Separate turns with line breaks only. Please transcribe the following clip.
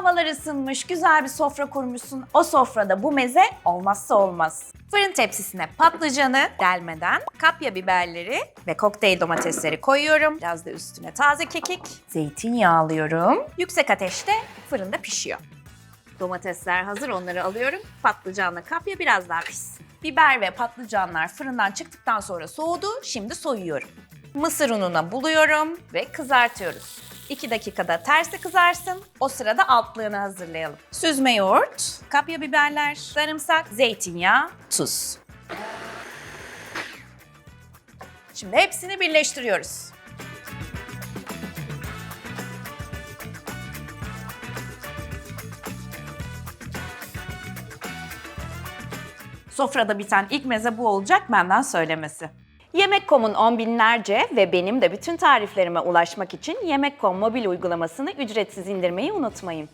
Havalar ısınmış, güzel bir sofra kurmuşsun. O sofrada bu meze olmazsa olmaz. Fırın tepsisine patlıcanı delmeden kapya biberleri ve kokteyl domatesleri koyuyorum. Biraz da üstüne taze kekik, zeytinyağı alıyorum. Yüksek ateşte fırında pişiyor. Domatesler hazır onları alıyorum. Patlıcanla kapya biraz daha pişsin. Biber ve patlıcanlar fırından çıktıktan sonra soğudu. Şimdi soyuyorum. Mısır ununa buluyorum ve kızartıyoruz. 2 dakikada tersi kızarsın. O sırada altlığını hazırlayalım. Süzme yoğurt, kapya biberler, sarımsak, zeytinyağı, tuz. Şimdi hepsini birleştiriyoruz. Sofrada biten ilk meze bu olacak benden söylemesi. Yemek.com'un on binlerce ve benim de bütün tariflerime ulaşmak için Yemek.com mobil uygulamasını ücretsiz indirmeyi unutmayın.